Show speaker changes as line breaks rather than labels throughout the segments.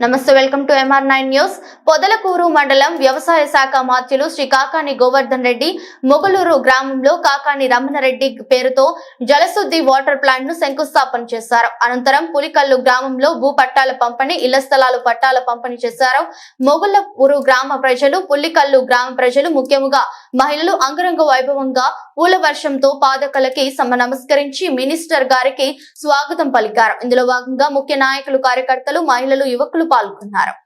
నమస్తే welcome to MR nine news Podalakuru మండలం వ్యవసాయ శాఖ మాత్యులు శ్రీ కాకాని గోవర్ధన్ రెడ్డి మొగలూరు గ్రామంలో కాకాని రమణరెడ్డి పేరుతో జలశుద్ధి వాటర్ ప్లాంట్ను శంకుస్థాపన చేశారు. అనంతరం పులికల్లు గ్రామంలో భూ పట్టాల పంపిణీ ఇళ్ళ స్థలాలు పట్టాల పంపిణీ చేశారు. మొగులపూరు గ్రామ ప్రజలు పుల్లికల్లు గ్రామ ప్రజలు ముఖ్యముగా మహిళలు అంగరంగ వైభవంగా పూల వర్షంతో పాదకలకి సమ నమస్కరించి మినిస్టర్ గారికి స్వాగతం పలికారు. ఇందులో భాగంగా ముఖ్య నాయకులు కార్యకర్తలు మహిళలు యువకులు పాల్గొన్నారు.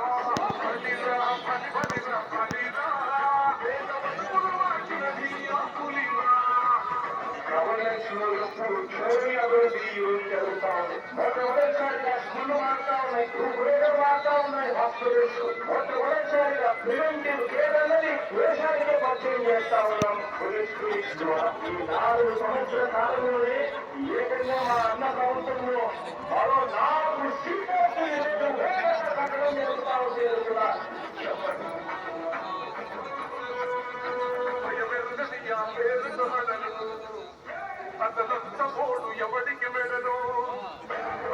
చేస్తా ఉన్నాం పోలీసు నాలుగు సంవత్సరాల కాలంలోనే అతనంత పోడు ఎవడికి మెడను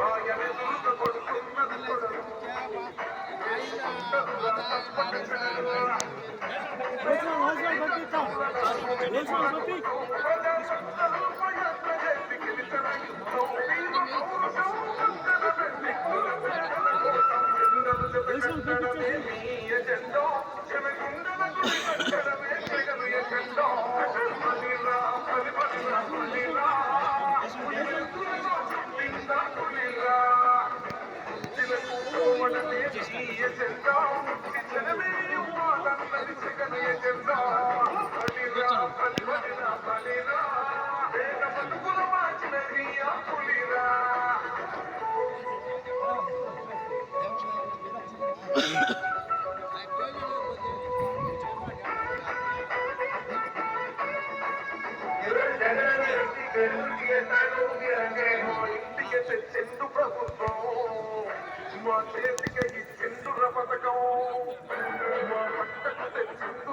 ఆయనెదురుగా కొడుతున్నది కొడలు. వేసుకుంటారురా తప్పక చెడలు. ప్రజాసత్తాలు చెందు ప్రభుత్వం మా చేతికి పథకం మా పంటకు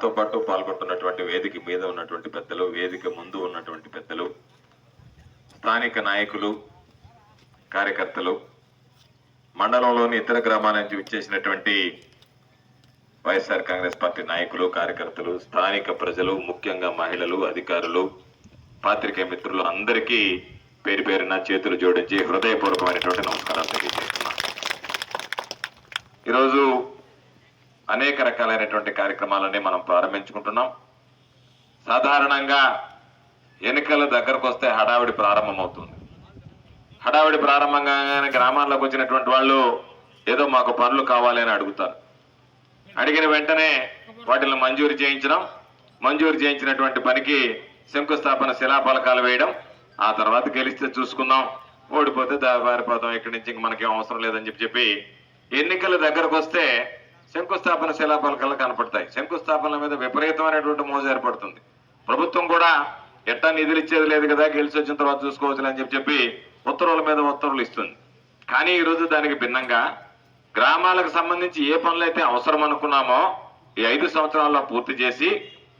నాతో పాటు పాల్గొంటున్నటువంటి వేదిక మీద ఉన్నటువంటి పెద్దలు వేదిక ముందు ఉన్నటువంటి పెద్దలు స్థానిక నాయకులు కార్యకర్తలు మండలంలోని ఇతర గ్రామాల నుంచి విచ్చేసినటువంటి వైఎస్ఆర్ కాంగ్రెస్ పార్టీ నాయకులు కార్యకర్తలు స్థానిక ప్రజలు ముఖ్యంగా మహిళలు అధికారులు పాత్రికే మిత్రులు అందరికీ పేరు పేరున చేతులు జోడించి హృదయపూర్వకమైనటువంటి నమస్కారాలు తెలియజేస్తున్నాను. ఈరోజు అనేక రకాలైనటువంటి కార్యక్రమాలని మనం ప్రారంభించుకుంటున్నాం. సాధారణంగా ఎన్నికల దగ్గరకు వస్తే హడావిడి ప్రారంభమవుతుంది. హడావిడి ప్రారంభంగానే గ్రామాల్లోకి వచ్చినటువంటి వాళ్ళు ఏదో మాకు పనులు కావాలి అని అడుగుతారు. అడిగిన వెంటనే వాటిని మంజూరు చేయించడం మంజూరు చేయించినటువంటి పనికి శంకుస్థాపన శిలాఫలకాలు వేయడం ఆ తర్వాత గెలిస్తే చూసుకుందాం ఓడిపోతే దారిపోతాం ఇక్కడి నుంచి ఇంక మనకేం అవసరం లేదని చెప్పి చెప్పి ఎన్నికల దగ్గరకు వస్తే శంకుస్థాపన శిలాఫలకాలు కనపడతాయి. శంకుస్థాపనల మీద విపరీతమైనటువంటి మోజు ఏర్పడుతుంది. ప్రభుత్వం కూడా ఎట్టా నిధులు ఇచ్చేది లేదు కదా గెలిచి వచ్చిన తర్వాత చూసుకోవచ్చు అని చెప్పి చెప్పి ఉత్తర్వుల మీద ఉత్తర్వులు ఇస్తుంది. కానీ ఈ రోజు దానికి భిన్నంగా గ్రామాలకు సంబంధించి ఏ పనులు అయితే అవసరం అనుకున్నామో ఈ ఐదు సంవత్సరాల్లో పూర్తి చేసి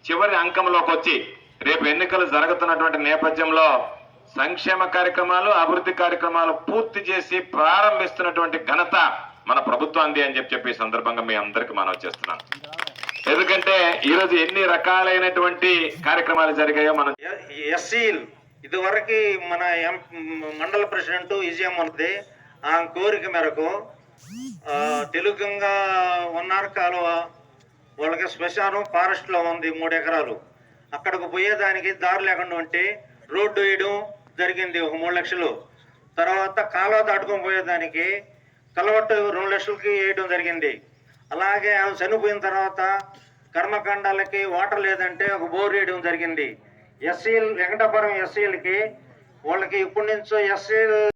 చివరి అంకంలోకి వచ్చి రేపు ఎన్నికలు జరుగుతున్నటువంటి నేపథ్యంలో సంక్షేమ కార్యక్రమాలు అభివృద్ధి కార్యక్రమాలు పూర్తి చేసి ప్రారంభిస్తున్నటువంటి ఘనత మన ప్రభుత్వాన్ని అని చెప్పి చెప్పి ఈ సందర్భంగా మీ అందరికి మనం చేస్తున్నాను. ఎందుకంటే ఈ రోజు ఎన్ని రకాలైనటువంటి కార్యక్రమాలు జరిగాయో మనం
ఎస్సీలు ఇదివరకు మన ఎం మండల ప్రెసిడెంట్ విజయం ఉన్నది ఆ కోరిక మేరకు ఆ, ఉన్నారు కాలువ వాళ్ళకి శ్మశానం ఫారెస్ట్లో ఉంది మూడు ఎకరాలు. అక్కడికి పోయేదానికి దారి లేకుండా ఉంటే రోడ్డు వేయడం జరిగింది ఒక మూడు లక్షలు. తర్వాత కాలువ దాటుకొని పోయేదానికి కలవట్టు రెండు లక్షలకి వేయడం జరిగింది. అలాగే ఆమె చనిపోయిన తర్వాత కర్మకాండాలకి వాటర్ లేదంటే ఒక బోర్ వేయడం జరిగింది. ఎస్సీలు వెంకటాపురం ఎస్సీలకి వాళ్ళకి ఇప్పటి నుంచో ఎస్సీ